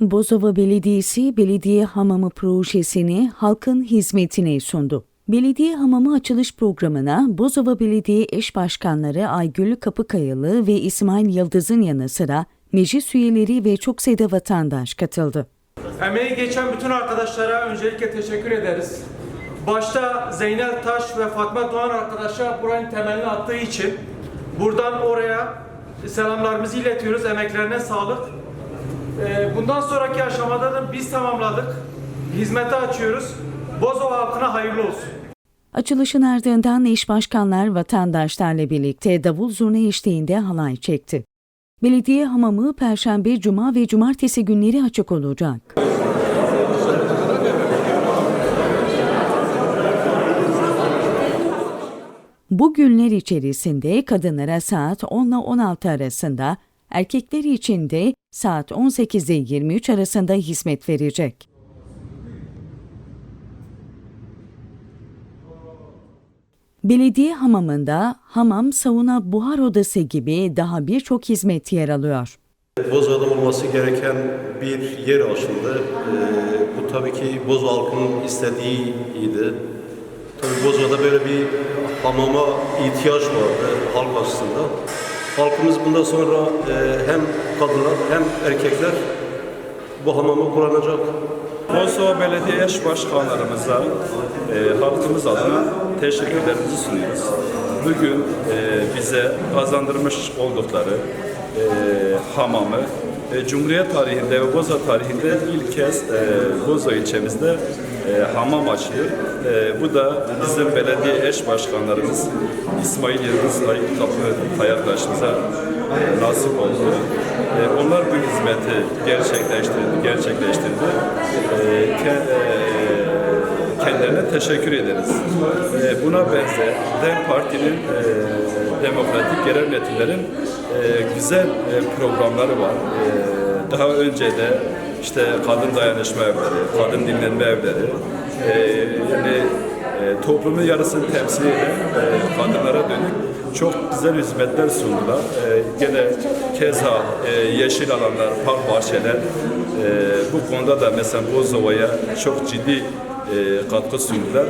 Bozova Belediyesi Belediye Hamamı projesini halkın hizmetine sundu. Belediye Hamamı açılış programına Bozova Belediye Eş Başkanları Aygül Kapıkayalı ve İsmail Yıldız'ın yanı sıra meclis üyeleri ve çok sayıda vatandaş katıldı. Emeği geçen bütün arkadaşlara öncelikle teşekkür ederiz. Başta Zeynel Taş ve Fatma Doğan arkadaşlar buranın temelini attığı için buradan oraya selamlarımızı iletiyoruz. Emeklerine sağlık. Ee, Bundan sonraki aşamada da biz tamamladık. Hizmete açıyoruz. Bozova halkına hayırlı olsun. Açılışın ardından eş başkanlar vatandaşlarla birlikte davul zurna eşliğinde halay çekti. Belediye hamamı Perşembe, Cuma ve Cumartesi günleri açık olacak. Bu günler içerisinde kadınlara saat 10 ile 16 arasında, erkekler için de saat 18 ile 23 arasında hizmet verecek. Belediye hamamında hamam, sauna, buhar odası gibi daha birçok hizmet yer alıyor. Bozova'da olması gereken bir yer aslında. Ee, bu tabii ki Bozo halkının istediğiydi. Tabii Bozova'da böyle bir hamama ihtiyaç vardı halk aslında. Halkımız bundan sonra e, hem kadınlar hem erkekler bu hamamı kullanacak. Bozova Belediye Eş Başkanlarımıza e, halkımız adına teşekkürlerimizi sunuyoruz. Bugün e, bize kazandırmış oldukları e, hamamı e, Cumhuriyet tarihinde ve Boza tarihinde ilk kez e, Boza ilçemizde e, hamam açılıyor. E, bu da bizim belediye eş başkanlarımız İsmail Yıldız Kapı Tay arkadaşımıza e, nasip oldu. E, onlar bu hizmeti gerçekleştirdi. gerçekleştirdi. E, ke- e, kendilerine teşekkür ederiz. E, buna benzer DEM Parti'nin e, demokratik yerel yönetimlerin e, güzel e, programları var. E, daha önce de işte kadın dayanışma evleri, kadın dinlenme evleri, e, yani e, toplumun yarısını temsil eden e, kadınlara dönük çok güzel hizmetler sundular. E, gene keza e, yeşil alanlar, park bahçeler e, bu konuda da mesela Bozova'ya çok ciddi e, katkı sundular.